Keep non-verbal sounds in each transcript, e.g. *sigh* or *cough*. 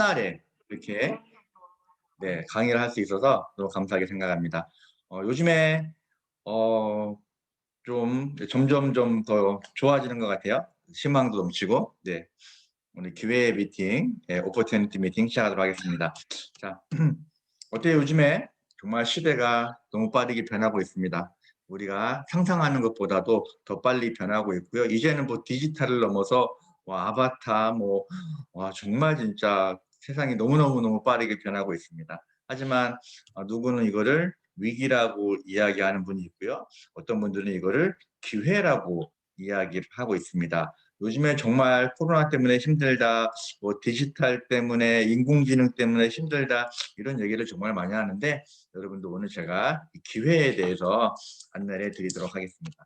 한날에 이렇게 네, 강의를 할 수 있어서 너무 감사하게 생각합니다. 어, 요즘에 어, 좀 점점 좀 더 좋아지는 것 같아요. 희망도 넘치고 네. 오늘 기회 미팅, 예, 오퍼튜니티 미팅 시작하도록 하겠습니다. 자, *clears throat* 어때요? 요즘에 정말 시대가 너무 빠르게 변하고 있습니다. 우리가 상상하는 것보다도 더 빨리 변하고 있고요. 이제는 뭐 디지털을 넘어서 와, 아바타 뭐 와, 정말 진짜 세상이 너무너무너무 빠르게 변하고 있습니다. 하지만 어, 누구는 이거를 위기라고 이야기하는 분이 있고요. 어떤 분들은 이거를 기회라고 이야기를 하고 있습니다. 요즘에 정말 코로나 때문에 힘들다, 뭐 디지털 때문에 인공지능 때문에 힘들다 이런 얘기를 정말 많이 하는데 여러분도 오늘 제가 기회에 대해서 안내를 드리도록 하겠습니다.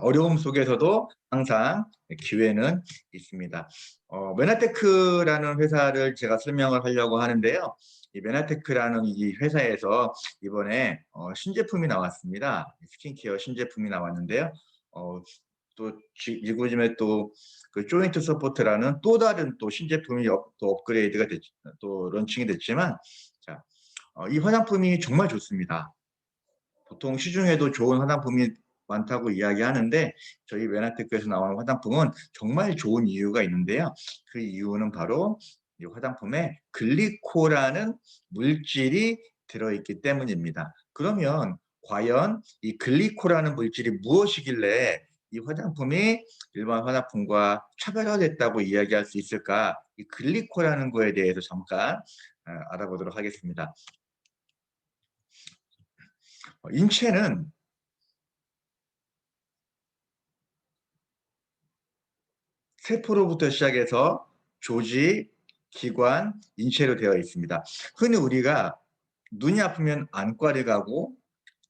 어려움 속에서도 항상 기회는 있습니다. 어, 메나테크라는 회사를 제가 설명을 하려고 하는데요. 이 메나테크라는 이 회사에서 이번에 어, 신제품이 나왔습니다. 스킨케어 신제품이 나왔는데요. 어, 또 지구즘에 또그 조인트 서포트라는 또 다른 또 신제품이 업, 또 업그레이드가 됐, 또 런칭이 됐지만 자, 어, 이 화장품이 정말 좋습니다. 보통 시중에도 좋은 화장품이 많다고 이야기하는데 저희 메나테크에서 나오는 화장품은 정말 좋은 이유가 있는데요. 그 이유는 바로 이 화장품에 글리코라는 물질이 들어있기 때문입니다. 그러면 과연 이 글리코라는 물질이 무엇이길래 이 화장품이 일반 화장품과 차별화됐다고 이야기할 수 있을까? 이 글리코라는 거에 대해서 잠깐 어, 알아보도록 하겠습니다. 어, 인체는 세포로부터 시작해서 조직, 기관, 인체로 되어 있습니다. 흔히 우리가 눈이 아프면 안과를 가고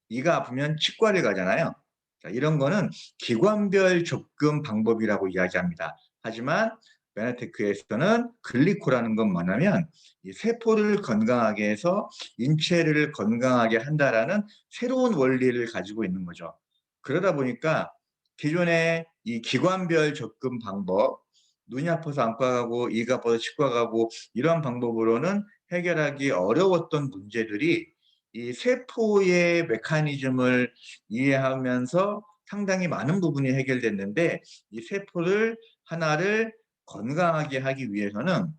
이가 아프면 치과를 가잖아요. 자, 이런 거는 기관별 접근 방법이라고 이야기합니다. 하지만 베네테크에서는 글리코라는 건 뭐냐면 이 세포를 건강하게 해서 인체를 건강하게 한다라는 새로운 원리를 가지고 있는 거죠. 그러다 보니까 기존의 이 기관별 접근 방법, 눈이 아파서 안과 가고 이가 아파서 치과 가고 이런 방법으로는 해결하기 어려웠던 문제들이 이 세포의 메커니즘을 이해하면서 상당히 많은 부분이 해결됐는데 이 세포를 하나를 건강하게 하기 위해서는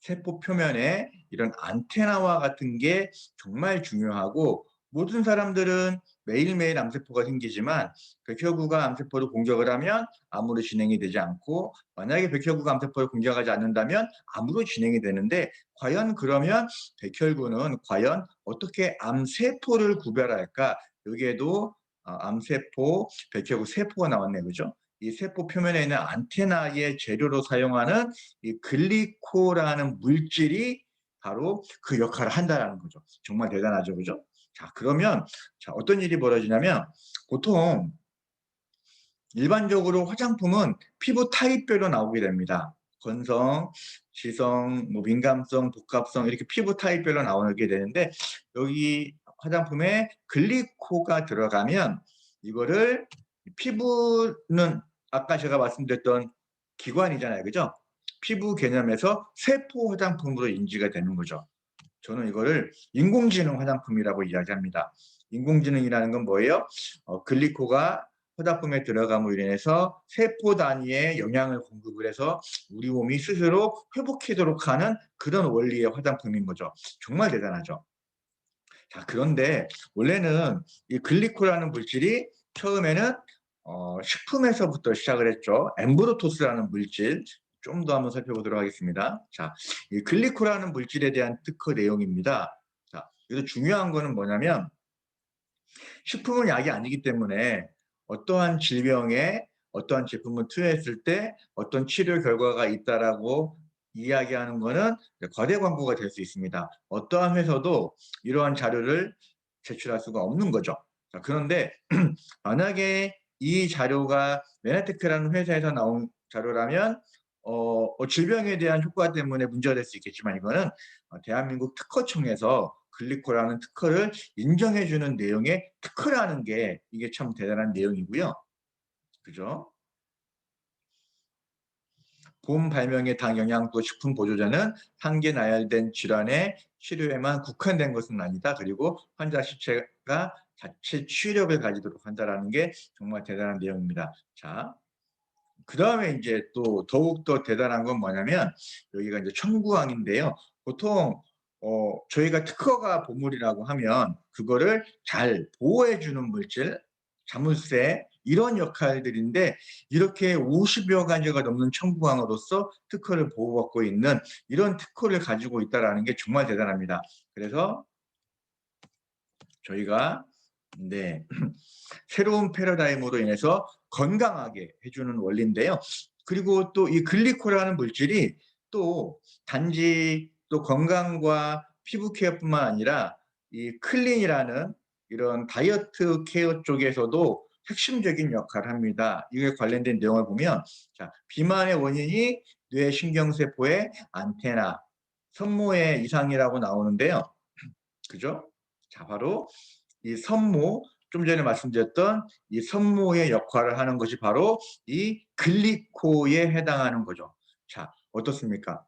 세포 표면에 이런 안테나와 같은 게 정말 중요하고 모든 사람들은 매일매일 암세포가 생기지만 백혈구가 암세포를 공격을 하면 암으로 진행이 되지 않고 만약에 백혈구가 암세포를 공격하지 않는다면 암으로 진행이 되는데 과연 그러면 백혈구는 과연 어떻게 암세포를 구별할까? 여기에도 어, 암세포, 백혈구 세포가 나왔네 그죠? 이 세포 표면에 있는 안테나의 재료로 사용하는 이 글리코라는 물질이 바로 그 역할을 한다는 거죠. 정말 대단하죠, 그죠? 자, 그러면 자, 어떤 일이 벌어지냐면 보통 일반적으로 화장품은 피부 타입별로 나오게 됩니다. 건성, 지성, 뭐 민감성, 복합성 이렇게 피부 타입별로 나오게 되는데 여기 화장품에 글리코가 들어가면 이거를 피부는 아까 제가 말씀드렸던 기관이잖아요. 그죠? 피부 개념에서 세포 화장품으로 인지가 되는 거죠. 저는 이거를 인공지능 화장품이라고 이야기합니다. 인공지능이라는 건 뭐예요? 어, 글리코가 화장품에 들어감으로 인해서 세포 단위의 영양을 공급을 해서 우리 몸이 스스로 회복하도록 하는 그런 원리의 화장품인 거죠. 정말 대단하죠. 자, 그런데 원래는 이 글리코라는 물질이 처음에는 어, 식품에서부터 시작을 했죠. 엠브로토스라는 물질, 좀 더 한번 살펴보도록 하겠습니다. 자, 이 글리코라는 물질에 대한 특허 내용입니다. 자, 여기서 중요한 거는 뭐냐면 식품은 약이 아니기 때문에 어떠한 질병에 어떠한 제품을 투여했을 때 어떤 치료 결과가 있다라고 이야기하는 거는 과대 광고가 될 수 있습니다. 어떠한 회사도 이러한 자료를 제출할 수가 없는 거죠. 자, 그런데 *clears throat* 만약에 이 자료가 메나테크라는 회사에서 나온 자료라면 어, 어, 질병에 대한 효과 때문에 문제가 될 수 있겠지만 이거는 어, 대한민국 특허청에서 글리코라는 특허를 인정해주는 내용의 특허라는 게 이게 참 대단한 내용이고요. 그죠? 본 발명의 당 영양소 식품 보조제는 상계 나열된 질환의 치료에만 국한된 것은 아니다. 그리고 환자 시체가 자체 치유력을 가지도록 한다라는 게 정말 대단한 내용입니다. 자, 그 다음에 이제 또 더욱더 대단한 건 뭐냐면 여기가 이제 청구항인데요. 보통 어, 저희가 특허가 보물이라고 하면 그거를 잘 보호해주는 물질, 자물쇠 이런 역할들인데 이렇게 50여 가지가 넘는 청구항으로서 특허를 보호받고 있는 이런 특허를 가지고 있다는 게 정말 대단합니다. 그래서 저희가 네 새로운 패러다임으로 인해서 건강하게 해주는 원리인데요. 그리고 또 이 글리코라는 물질이 또 단지 또 건강과 피부 케어뿐만 아니라 이 클린이라는 이런 다이어트 케어 쪽에서도 핵심적인 역할을 합니다. 이게 관련된 내용을 보면 자, 비만의 원인이 뇌 신경세포의 안테나, 선모의 이상이라고 나오는데요. 그죠? 자, 바로 이 선모, 좀 전에 말씀드렸던 이 선모의 역할을 하는 것이 바로 이 글리코에 해당하는 거죠. 자, 어떻습니까?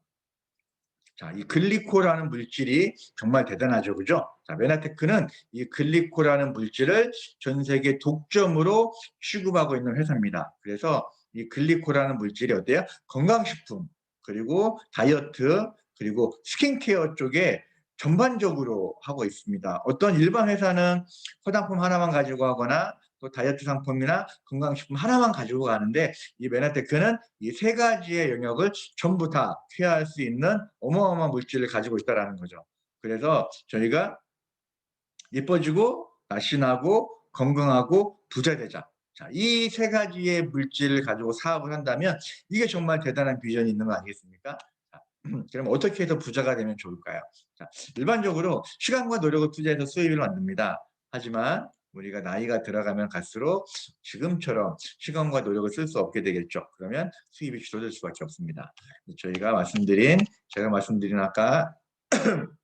자, 이 글리코라는 물질이 정말 대단하죠. 그죠? 자, 메나테크는 이 글리코라는 물질을 전 세계 독점으로 취급하고 있는 회사입니다. 그래서 이 글리코라는 물질이 어때요? 건강식품, 그리고 다이어트, 그리고 스킨케어 쪽에 전반적으로 하고 있습니다. 어떤 일반 회사는 화장품 하나만 가지고 하거나 또 다이어트 상품이나 건강식품 하나만 가지고 가는데 이 메나테크는 이 세 가지의 영역을 전부 다 쾌할 수 있는 어마어마한 물질을 가지고 있다는 거죠. 그래서 저희가 예뻐지고 날씬하고 건강하고 부자 되자. 자, 이 세 가지의 물질을 가지고 사업을 한다면 이게 정말 대단한 비전이 있는 거 아니겠습니까? *clears throat* 자, 그럼 어떻게 해서 부자가 되면 좋을까요? 자, 일반적으로 시간과 노력을 투자해서 수입을 만듭니다. 하지만 우리가 나이가 들어가면 갈수록 지금처럼 시간과 노력을 쓸 수 없게 되겠죠. 그러면 수입이 줄어들 수밖에 없습니다. 저희가 말씀드린 제가 말씀드린 아까 *clears throat*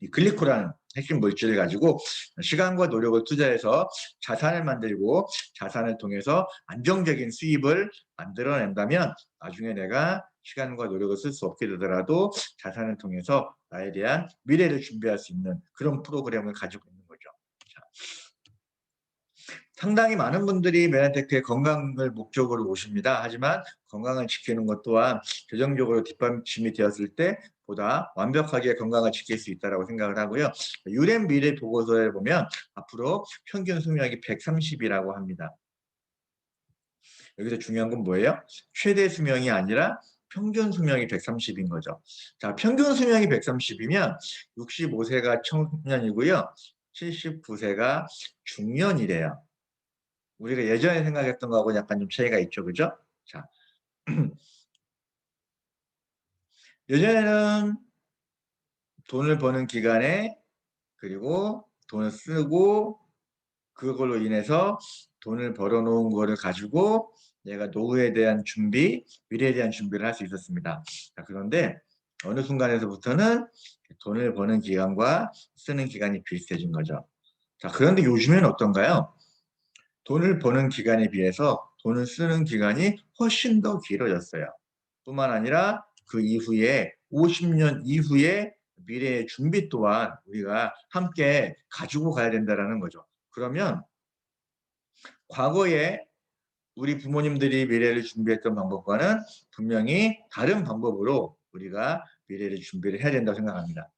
이 글리코라는 핵심 물질을 가지고 시간과 노력을 투자해서 자산을 만들고 자산을 통해서 안정적인 수입을 만들어낸다면 나중에 내가 시간과 노력을 쓸 수 없게 되더라도 자산을 통해서 나에 대한 미래를 준비할 수 있는 그런 프로그램을 가지고 있는 거죠. 자. 상당히 많은 분들이 메나테크의 건강을 목적으로 오십니다. 하지만 건강을 지키는 것 또한 재정적으로 뒷받침이 되었을 때 보다 완벽하게 건강을 지킬 수 있다고 생각을 하고요. 유엔 미래 보고서에 보면 앞으로 평균 수명이 130이라고 합니다. 여기서 중요한 건 뭐예요? 최대 수명이 아니라 평균 수명이 130인 거죠. 자, 평균 수명이 130이면 65세가 청년이고요. 79세가 중년이래요. 우리가 예전에 생각했던 거하고 약간 좀 차이가 있죠. 그죠? 자. *clears throat* 예전에는 돈을 버는 기간에 그리고 돈을 쓰고 그걸로 인해서 돈을 벌어 놓은 거를 가지고 내가 노후에 대한 준비, 미래에 대한 준비를 할 수 있었습니다. 자, 그런데 어느 순간에서부터는 돈을 버는 기간과 쓰는 기간이 비슷해진 거죠. 자, 그런데 요즘에는 어떤가요? 돈을 버는 기간에 비해서 돈을 쓰는 기간이 훨씬 더 길어졌어요. 뿐만 아니라 그 이후에 50년 이후에 미래의 준비 또한 우리가 함께 가지고 가야 된다는 거죠. 그러면 과거에 우리 부모님들이 미래를 준비했던 방법과는 분명히 다른 방법으로 우리가 미래를 준비를 해야 된다고 생각합니다.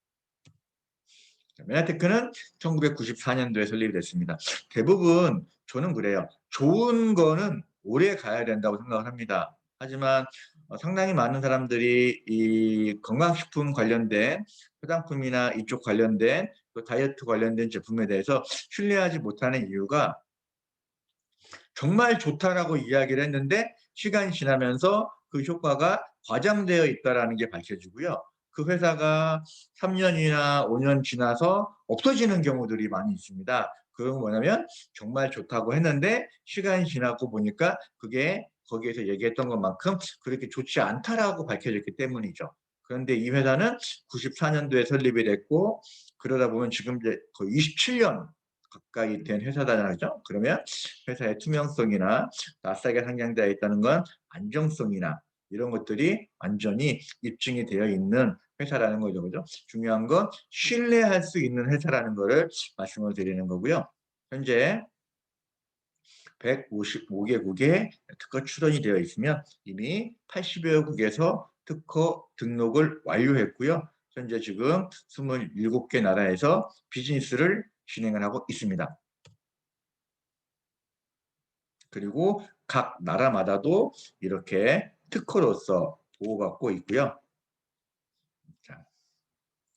메나테크는 1994년도에 설립이 됐습니다. 대부분 저는 그래요. 좋은 거는 오래 가야 된다고 생각을 합니다. 하지만 어, 상당히 많은 사람들이 이 건강식품 관련된 화장품이나 이쪽 관련된 또 다이어트 관련된 제품에 대해서 신뢰하지 못하는 이유가 정말 좋다라고 이야기를 했는데 시간이 지나면서 그 효과가 과장되어 있다는 게 밝혀지고요. 그 회사가 3년이나 5년 지나서 없어지는 경우들이 많이 있습니다. 그건 뭐냐면 정말 좋다고 했는데 시간이 지나고 보니까 그게 거기에서 얘기했던 것만큼 그렇게 좋지 않다라고 밝혀졌기 때문이죠. 그런데 이 회사는 94년도에 설립이 됐고 그러다 보면 지금 이제 거의 27년 가까이 된 회사잖아요. 그러면 회사의 투명성이나 나스닥에 상장되어 있다는 건 안정성이나 이런 것들이 완전히 입증이 되어 있는 회사라는 거죠. 그죠? 중요한 건 신뢰할 수 있는 회사라는 거를 말씀을 드리는 거고요. 현재 155개국에 특허 출원이 되어 있으면 이미 80여 국에서 특허 등록을 완료했고요. 현재 지금 27개 나라에서 비즈니스를 진행을 하고 있습니다. 그리고 각 나라마다도 이렇게 특허로서 보호받고 있고요.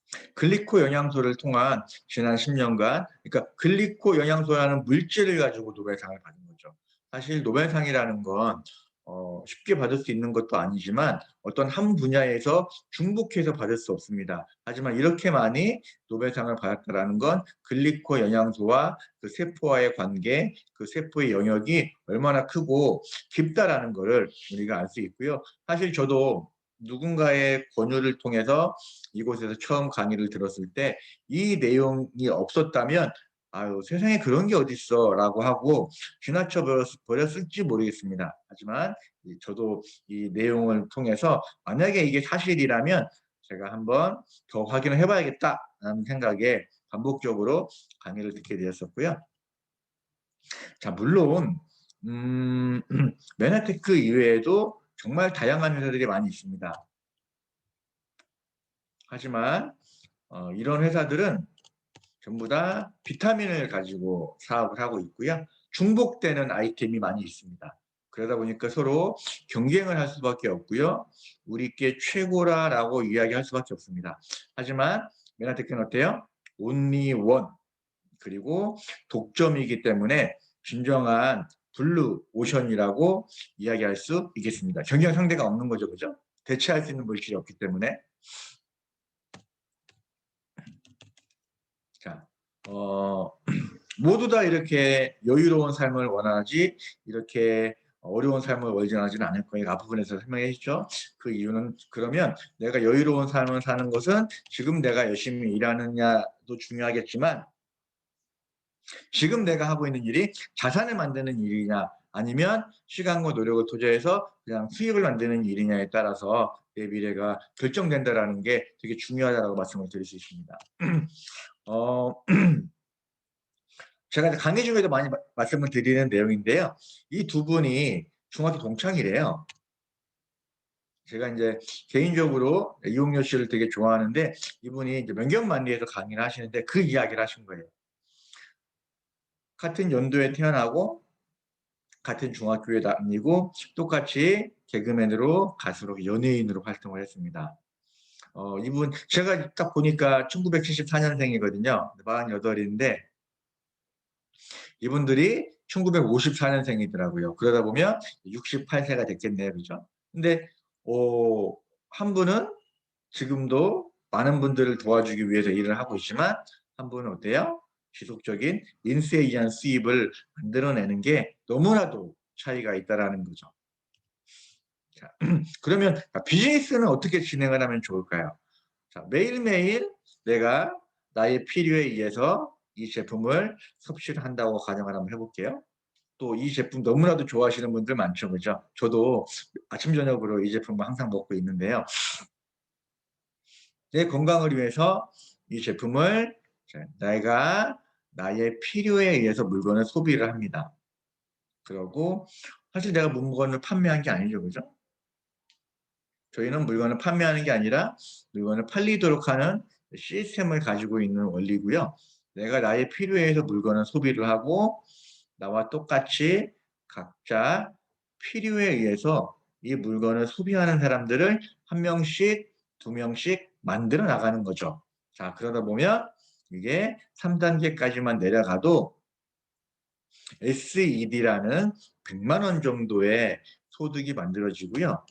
자, 글리코 영양소를 통한 지난 10년간 그러니까 글리코 영양소라는 물질을 가지고 노벨상을 받은 거죠. 사실 노벨상이라는 건 어, 쉽게 받을 수 있는 것도 아니지만 어떤 한 분야에서 중복해서 받을 수 없습니다. 하지만 이렇게 많이 노벨상을 받았다는 건 글리코 영양소와 그 세포와의 관계, 그 세포의 영역이 얼마나 크고 깊다라는 것을 우리가 알 수 있고요. 사실 저도 누군가의 권유를 통해서 이곳에서 처음 강의를 들었을 때 이 내용이 없었다면 아유 세상에 그런 게 어딨어 라고 하고 지나쳐 버렸을지 모르겠습니다. 하지만 저도 이 내용을 통해서 만약에 이게 사실이라면 제가 한번 더 확인을 해봐야겠다 라는 생각에 반복적으로 강의를 듣게 되었었고요. 자 물론 음, *clears throat* 메나테크 이외에도 정말 다양한 회사들이 많이 있습니다. 하지만 어, 이런 회사들은 전부 다 비타민을 가지고 사업을 하고 있고요. 중복되는 아이템이 많이 있습니다. 그러다 보니까 서로 경쟁을 할 수밖에 없고요. 우리께 최고라라고 이야기할 수밖에 없습니다. 하지만 메나테크는 어때요? 온리 원 그리고 독점이기 때문에 진정한 블루 오션이라고 이야기할 수 있겠습니다. 경쟁 상대가 없는 거죠. 그죠? 대체할 수 있는 물질이 없기 때문에 자, 어, *clears throat* 모두 다 이렇게 여유로운 삶을 원하지 이렇게 어려운 삶을 원하지는 않을 거예요. 앞부분에서 설명해 주죠. 그 이유는 그러면 내가 여유로운 삶을 사는 것은 지금 내가 열심히 일하느냐도 중요하겠지만 지금 내가 하고 있는 일이 자산을 만드는 일이냐 아니면 시간과 노력을 투자해서 그냥 수익을 만드는 일이냐에 따라서 내 미래가 결정된다라는 게 되게 중요하다고 말씀을 드릴 수 있습니다. *clears throat* 어, *clears throat* 제가 강의 중에도 많이 말씀을 드리는 내용인데요. 이 두 분이 중학교 동창이래요. 제가 이제 개인적으로 이용료 씨를 되게 좋아하는데 이분이 이제 명경만리에서 강의를 하시는데 그 이야기를 하신 거예요. 같은 연도에 태어나고 같은 중학교에 다니고 똑같이 개그맨으로 가수로 연예인으로 활동을 했습니다. 어, 이분 제가 딱 보니까 1974년생이거든요. 48인데 이분들이 1954년생이더라고요. 그러다 보면 68세가 됐겠네요. 그죠? 근데 어, 한 분은 지금도 많은 분들을 도와주기 위해서 일을 하고 있지만 한 분은 어때요? 지속적인 인수에 의한 수입을 만들어내는 게 너무나도 차이가 있다라는 거죠. 자, *clears throat* 그러면 비즈니스는 어떻게 진행을 하면 좋을까요? 자, 매일매일 내가 나의 필요에 의해서 이 제품을 섭취를 한다고 가정을 한번 해볼게요. 또 이 제품 너무나도 좋아하시는 분들 많죠, 그죠? 저도 아침 저녁으로 이 제품을 항상 먹고 있는데요. *clears throat* 내 건강을 위해서 이 제품을 내가 나의 필요에 의해서 물건을 소비를 합니다. 그러고 사실 내가 물건을 판매한 게 아니죠, 그죠? 저희는 물건을 판매하는 게 아니라 물건을 팔리도록 하는 시스템을 가지고 있는 원리고요. 내가 나의 필요에 의해서 물건을 소비를 하고 나와 똑같이 각자 필요에 의해서 이 물건을 소비하는 사람들을 한 명씩 두 명씩 만들어 나가는 거죠. 자 그러다 보면 이게 3단계까지만 내려가도 SED라는 100만 원 정도의 소득이 만들어지고요.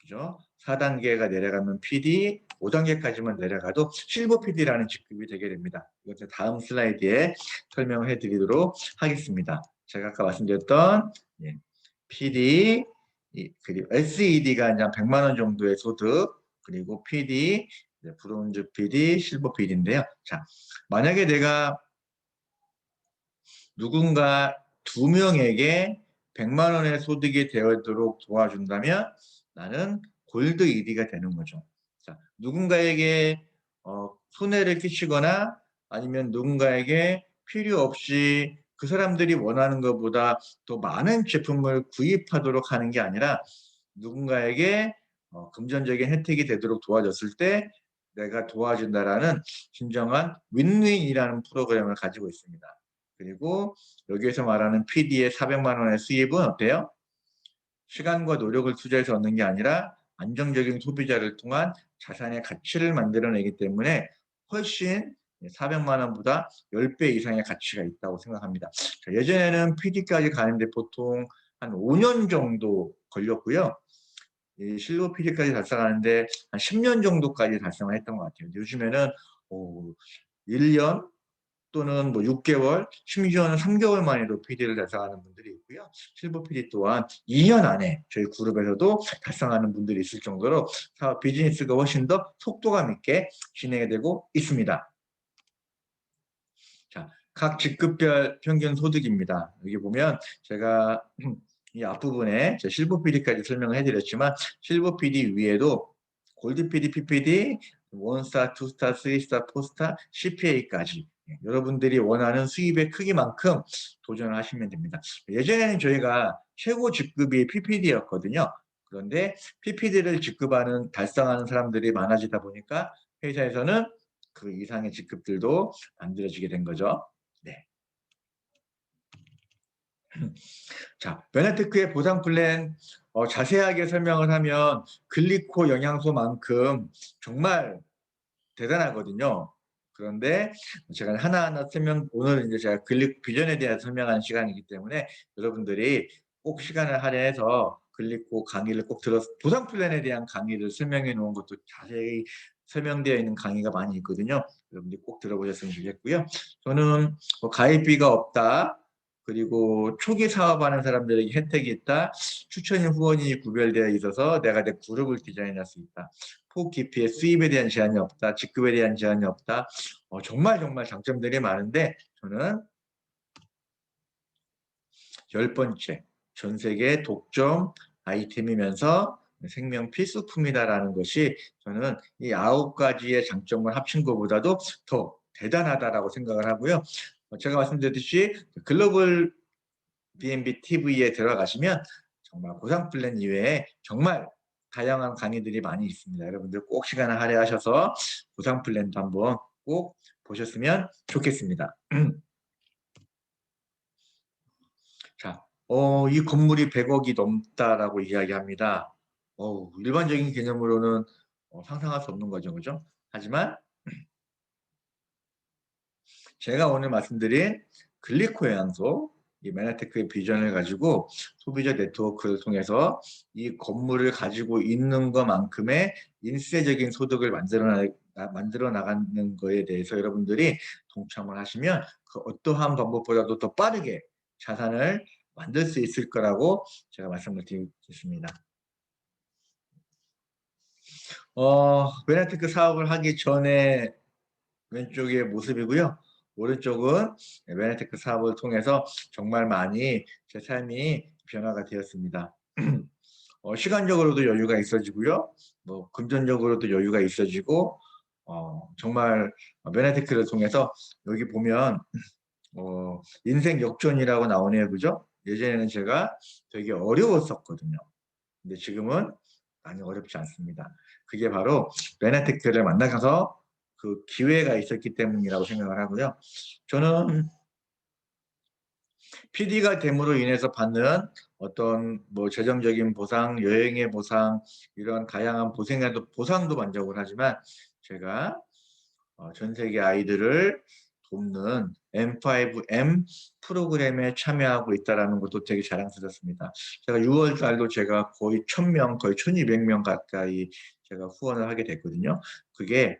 그죠? 4단계가 내려가면 PD, 5단계까지만 내려가도 실버 PD라는 직급이 되게 됩니다. 이것을 다음 슬라이드에 설명을 해드리도록 하겠습니다. 제가 아까 말씀드렸던 예, PD, 그리고 SED가 이제 100만 원 정도의 소득, 그리고 PD, 브론즈 PD, 실버 PD인데요. 자, 만약에 내가 누군가 두 명에게 100만 원의 소득이 되도록 도와준다면 나는 골드 1위가 되는 거죠. 자, 누군가에게 어, 손해를 끼치거나 아니면 누군가에게 필요 없이 그 사람들이 원하는 것보다 더 많은 제품을 구입하도록 하는 게 아니라 누군가에게 어, 금전적인 혜택이 되도록 도와줬을 때 내가 도와준다라는 진정한 윈윈이라는 프로그램을 가지고 있습니다. 그리고 여기에서 말하는 PD의 400만 원의 수입은 어때요? 시간과 노력을 투자해서 얻는 게 아니라 안정적인 소비자를 통한 자산의 가치를 만들어내기 때문에 훨씬 400만 원보다 10배 이상의 가치가 있다고 생각합니다. 자, 예전에는 PD까지 가는데 보통 한 5년 정도 걸렸고요. 이 실버 PD까지 달성하는데 한 10년 정도까지 달성을 했던 것 같아요. 요즘에는 오, 1년 또는 뭐 6개월, 심지어는 3개월 만에도 PD를 달성하는 분들이 있고요. 실버 PD 또한 2년 안에 저희 그룹에서도 달성하는 분들이 있을 정도로 사업 비즈니스가 훨씬 더 속도감 있게 진행이 되고 있습니다. 자, 각 직급별 평균 소득입니다. 여기 보면 제가 *clears throat* 이 앞부분에 제 실버 PD까지 설명을 해드렸지만 실버 PD 위에도 골드 PD, PPD, 원스타, 투스타, 쓰리스타, 포스타, CPA까지 예, 여러분들이 원하는 수입의 크기만큼 도전을 하시면 됩니다. 예전에는 저희가 최고 직급이 PPD였거든요. 그런데 PPD를 직급하는 달성하는 사람들이 많아지다 보니까 회사에서는 그 이상의 직급들도 만들어지게 된 거죠. 네. *clears throat* 자, 베네테크의 보상 플랜 어, 자세하게 설명을 하면 글리코 영양소만큼 정말 대단하거든요. 그런데 제가 하나하나 설명, 오늘 이제 제가 글리 비전에 대한 설명하는 시간이기 때문에 여러분들이 꼭 시간을 할애해서 글리코 강의를 꼭 들어서 보상 플랜에 대한 강의를 설명해 놓은 것도 자세히 설명되어 있는 강의가 많이 있거든요. 여러분들이 꼭 들어보셨으면 좋겠고요. 저는 뭐 가입비가 없다. 그리고 초기 사업하는 사람들에게 혜택이 있다. 추천인 후원이 구별되어 있어서 내가 내 그룹을 디자인할 수 있다. 폭 깊이의 수입에 대한 제한이 없다. 직급에 대한 제한이 없다. 어, 정말 정말 장점들이 많은데 저는 열 번째 전 세계 독점 아이템이면서 생명 필수품이다라는 것이 저는 이 아홉 가지의 장점을 합친 것보다도 더 대단하다라고 생각을 하고요. 어, 제가 말씀드렸듯이 글로벌 B&B TV에 들어가시면 정말 보상 플랜 이외에 정말 다양한 강의들이 많이 있습니다. 여러분들 꼭 시간을 할애하셔서 보상 플랜도 한번 꼭 보셨으면 좋겠습니다. *clears throat* 자, 어, 이 건물이 100억이 넘다라고 이야기합니다. 어, 일반적인 개념으로는 어, 상상할 수 없는 거죠, 그죠? 하지만 제가 오늘 말씀드린 글리코 영양소, 이 메나테크의 비전을 가지고 소비자 네트워크를 통해서 이 건물을 가지고 있는 것만큼의 인쇄적인 소득을 만들어, 나, 만들어 나가는 거에 대해서 여러분들이 동참을 하시면 그 어떠한 방법보다도 더 빠르게 자산을 만들 수 있을 거라고 제가 말씀을 드리겠습니다. 어, 베네테크 사업을 하기 전에 왼쪽의 모습이고요. 오른쪽은 베네테크 사업을 통해서 정말 많이 제 삶이 변화가 되었습니다. *clears throat* 어, 시간적으로도 여유가 있어지고요. 뭐 금전적으로도 여유가 있어지고 어, 정말 베네테크를 통해서 여기 보면 어, 인생 역전이라고 나오네요. 그죠? 예전에는 제가 되게 어려웠었거든요. 근데 지금은 많이 어렵지 않습니다. 그게 바로 베네테크를 만나서 그 기회가 있었기 때문이라고 생각을 하고요. 저는 PD가 됨으로 인해서 받는 어떤 뭐 재정적인 보상, 여행의 보상 이런 다양한 보상에도 보상도 만족을 하지만 제가 어, 전 세계 아이들을 돕는 M5M 프로그램에 참여하고 있다는 것도 되게 자랑스럽습니다. 제가 6월 달도 제가 거의 1000명, 거의 1200명 가까이 제가 후원을 하게 됐거든요. 그게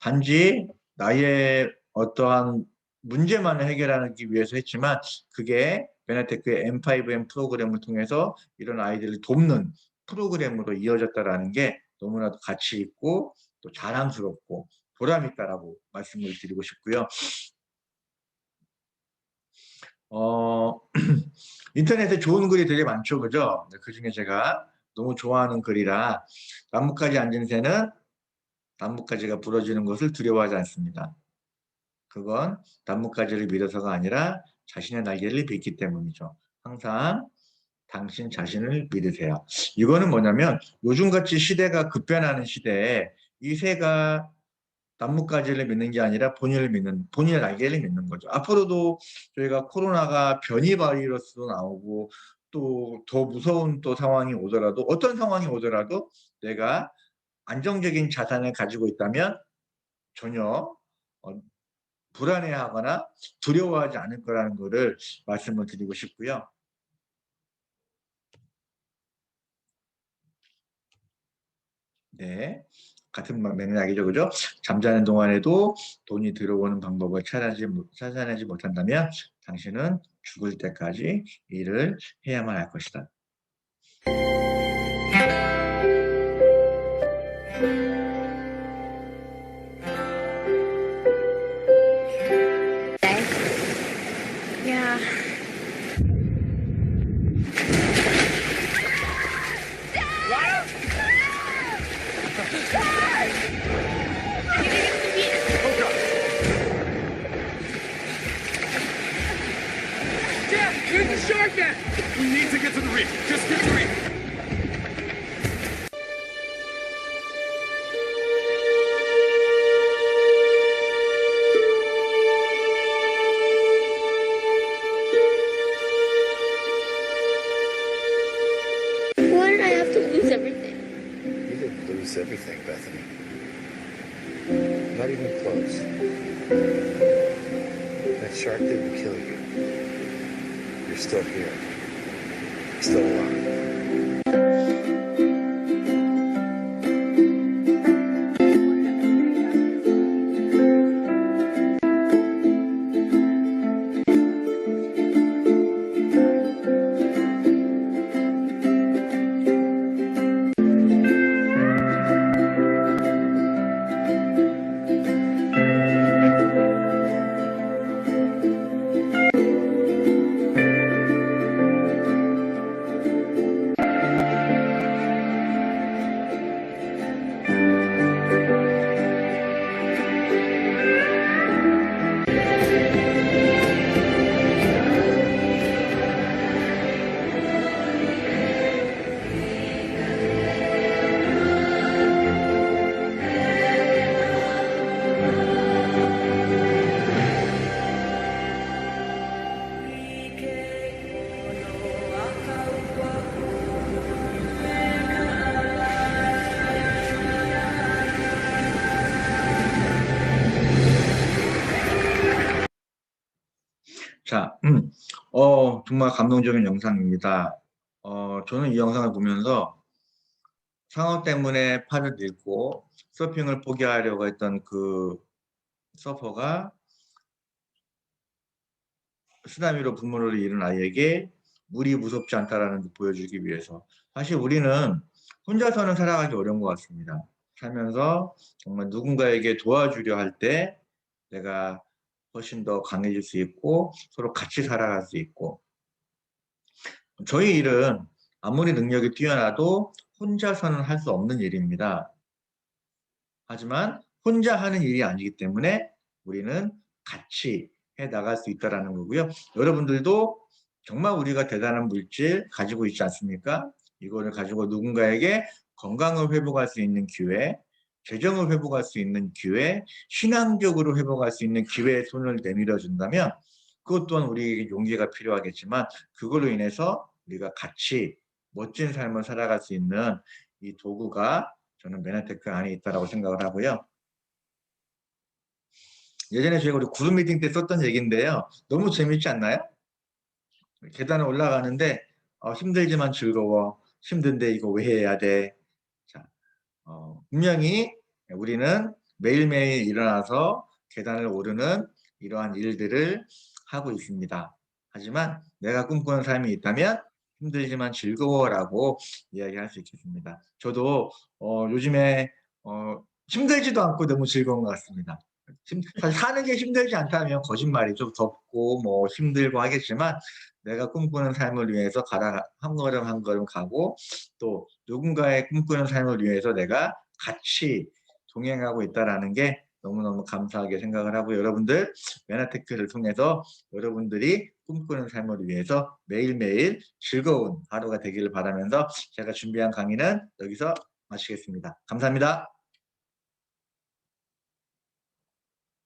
단지 나의 어떠한 문제만을 해결하기 위해서 했지만 그게 베네테크의 M5M 프로그램을 통해서 이런 아이들을 돕는 프로그램으로 이어졌다라는 게 너무나도 가치 있고 또 자랑스럽고 보람 있다라고 말씀을 드리고 싶고요. 어, *clears throat* 인터넷에 좋은 글이 되게 많죠, 그죠? 그 중에 제가 너무 좋아하는 글이라 나뭇가지 앉은 새는 나뭇가지가 부러지는 것을 두려워하지 않습니다. 그건 나뭇가지를 믿어서가 아니라 자신의 날개를 빗기 때문이죠. 항상 당신 자신을 믿으세요. 이거는 뭐냐면 요즘같이 시대가 급변하는 시대에 이 새가 나뭇가지를 믿는 게 아니라 본인을 믿는 본인의 날개를 믿는 거죠. 앞으로도 저희가 코로나가 변이 바이러스도 나오고 또 더 무서운 또 상황이 오더라도 어떤 상황이 오더라도 내가 안정적인 자산을 가지고 있다면 전혀 어, 불안해하거나 두려워하지 않을 거라는 것을 말씀을 드리고 싶고요. 네. 같은 맥락이죠. 그죠? 잠자는 동안에도 돈이 들어오는 방법을 찾아내지, 못- 찾아내지 못한다면 당신은 죽을 때까지 일을 해야만 할 것이다. There's a shark net! We need to get to the reef. Just get to the reef. 자, 음, 어, 정말 감동적인 영상입니다. 어, 저는 이 영상을 보면서 상어 때문에 팔을 잃고 서핑을 포기하려고 했던 그 서퍼가 쓰나미로 부모를 잃은 아이에게 물이 무섭지 않다라는 걸 보여주기 위해서 사실 우리는 혼자서는 살아가기 어려운 것 같습니다. 살면서 정말 누군가에게 도와주려 할 때 내가 훨씬 더 강해질 수 있고 서로 같이 살아갈 수 있고 저희 일은 아무리 능력이 뛰어나도 혼자서는 할 수 없는 일입니다. 하지만 혼자 하는 일이 아니기 때문에 우리는 같이 해 나갈 수 있다라는 거고요. 여러분들도 정말 우리가 대단한 물질 가지고 있지 않습니까? 이거를 가지고 누군가에게 건강을 회복할 수 있는 기회, 재정을 회복할 수 있는 기회, 신앙적으로 회복할 수 있는 기회에 손을 내밀어 준다면 그것 또한 우리에게 용기가 필요하겠지만 그걸로 인해서 우리가 같이 멋진 삶을 살아갈 수 있는 이 도구가 저는 메나테크 안에 있다라고 생각을 하고요. 예전에 저희가 우리 구름 미팅 때 썼던 얘기인데요. 너무 재밌지 않나요? 계단을 올라가는데 어, 힘들지만 즐거워. 힘든데 이거 왜 해야 돼? 자, 어, 분명히 우리는 매일매일 일어나서 계단을 오르는 이러한 일들을 하고 있습니다. 하지만 내가 꿈꾸는 삶이 있다면 힘들지만 즐거워라고 이야기할 수 있겠습니다. 저도 어, 요즘에 어, 힘들지도 않고 너무 즐거운 것 같습니다. 힘- 사실 사는 게 힘들지 않다면 거짓말이죠. 덥고 뭐 힘들고 하겠지만 내가 꿈꾸는 삶을 위해서 가라 한 걸음 한 걸음 가고 또 누군가의 꿈꾸는 삶을 위해서 내가 같이 동행하고 있다라는 게 너무너무 감사하게 생각을 하고 여러분들 메나테크를 통해서 여러분들이 꿈꾸는 삶을 위해서 매일매일 즐거운 하루가 되기를 바라면서 제가 준비한 강의는 여기서 마치겠습니다. 감사합니다.